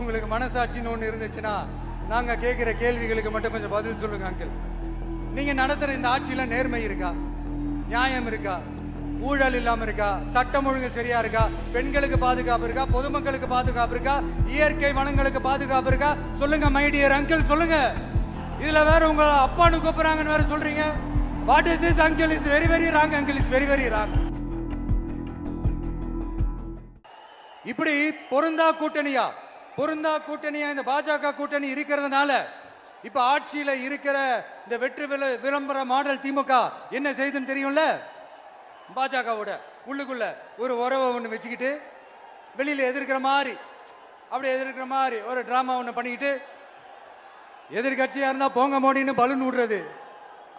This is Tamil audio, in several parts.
உங்களுக்கு மனசாட்சின்னு ஒன்று இருந்துச்சுன்னா நாங்கள் கேட்குற கேள்விகளுக்கு மட்டும் கொஞ்சம் பதில் சொல்லுங்க அங்கிள் நீங்கள் நடத்துகிற இந்த ஆட்சியில் நேர்மை இருக்கா? நியாயம் இருக்கா? ஊழல் இல்லாமல் இருக்கா? சட்டம் ஒழுங்கு சரியா இருக்கா? பெண்களுக்கு பாதுகாப்பு இருக்கா? பொதுமக்களுக்கு பாதுகாப்பு இருக்கா? இயற்கை வனங்களுக்கு பாதுகாப்பு இருக்கா? சொல்லுங்க மைடியர் அங்கிள் சொல்லுங்க. இதுல வேற உங்க அப்பான்னு கூப்பிடுறாங்கன்னு வேற சொல்றீங்க. What is this uncle is very very wrong uncle is very very wrong இப்படி பொருந்தா கூட்டணியா? பொருந்தா கூட்டணியா இந்த பாஜக கூட்டணி இருக்கிறதுனால இப்ப ஆட்சியில இருக்கிற இந்த வெற்றி விள- விளம்பர மாடல் திமுக என்ன செய்துன்னு தெரியும்ல? பாஜகவோட உள்ளுக்குள்ள ஒரு உறவை ஒன்று வச்சுக்கிட்டு வெளியில எதிர்க்கிற மாதிரி அப்படி எதிர்க்கிற மாதிரி ஒரு டிராமா ஒன்று பண்ணிக்கிட்டு எதிர்கட்சியா இருந்தா போங்க மோடின்னு பலூன் விடுறது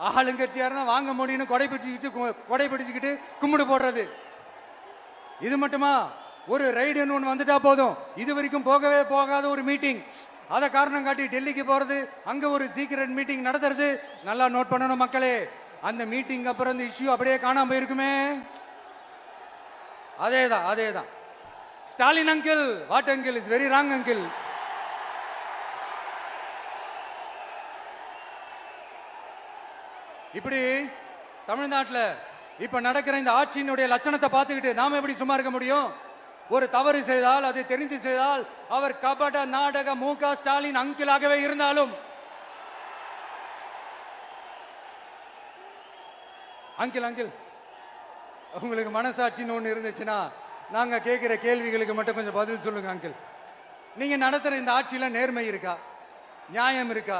ஆளுங்கட்சியா இருந்தா வாங்க மோடின்னு கொடை பிடிச்சிக்கிட்டு கொடை பிடிச்சிக்கிட்டு கும்பிடு போடுறது. இது மட்டுமா? ஒரு ரைடுன்னு ஒன்று வந்துட்டா போதும். இது வரைக்கும் போகவே போகாத ஒரு மீட்டிங் அதை காரணம் காட்டி டெல்லிக்கு போகிறது அங்கே ஒரு சீக்கிரட் மீட்டிங் நடத்துறது நல்லா நோட் பண்ணணும் மக்களே. அந்த மீட்டிங் அப்புறம் இந்த இஷ்யூ அப்படியே காணாம போயிருக்குமே. அதே தான் அதே தான் Stalin uncle what uncle is very wrong uncle இப்படி தமிழ்நாட்டில் இப்போ நடக்கிற இந்த ஆட்சியினுடைய லட்சணத்தை பார்த்துக்கிட்டு நாம் எப்படி சும்மா இருக்க முடியும்? ஒரு தவறு செய்தால் அதை தெரிந்து செய்தால் அவர் கபட நாடக மு க ஸ்டாலின் அங்கிளாகவே இருந்தாலும் அங்கிள் அங்கிள் உங்களுக்கு மனசாட்சின்னு ஒன்று இருந்துச்சுன்னா நாங்கள் கேட்குற கேள்விகளுக்கு மட்டும் கொஞ்சம் பதில் சொல்லுங்க அங்கிள். நீங்கள் நடத்துகிற இந்த ஆட்சியில் நேர்மை இருக்கா? நியாயம் இருக்கா?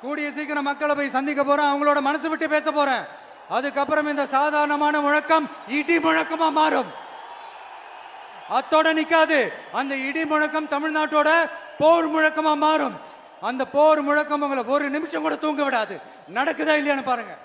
கூடிய சீக்கிரம் மக்களை போய் சந்திக்க போறேன். அவங்களோட மனசு விட்டு பேச போறேன். அதுக்கப்புறம் இந்த சாதாரணமான முழக்கம் இடி முழக்கமா மாறும். அத்தோட நிக்காது. அந்த இடி முழக்கம் தமிழ்நாட்டோட போர் முழக்கமா மாறும். அந்த போர் முழக்கம் உங்களை ஒரு நிமிஷம் கூட தூங்க விடாது. நடக்குதா இல்லையான்னு பாருங்க.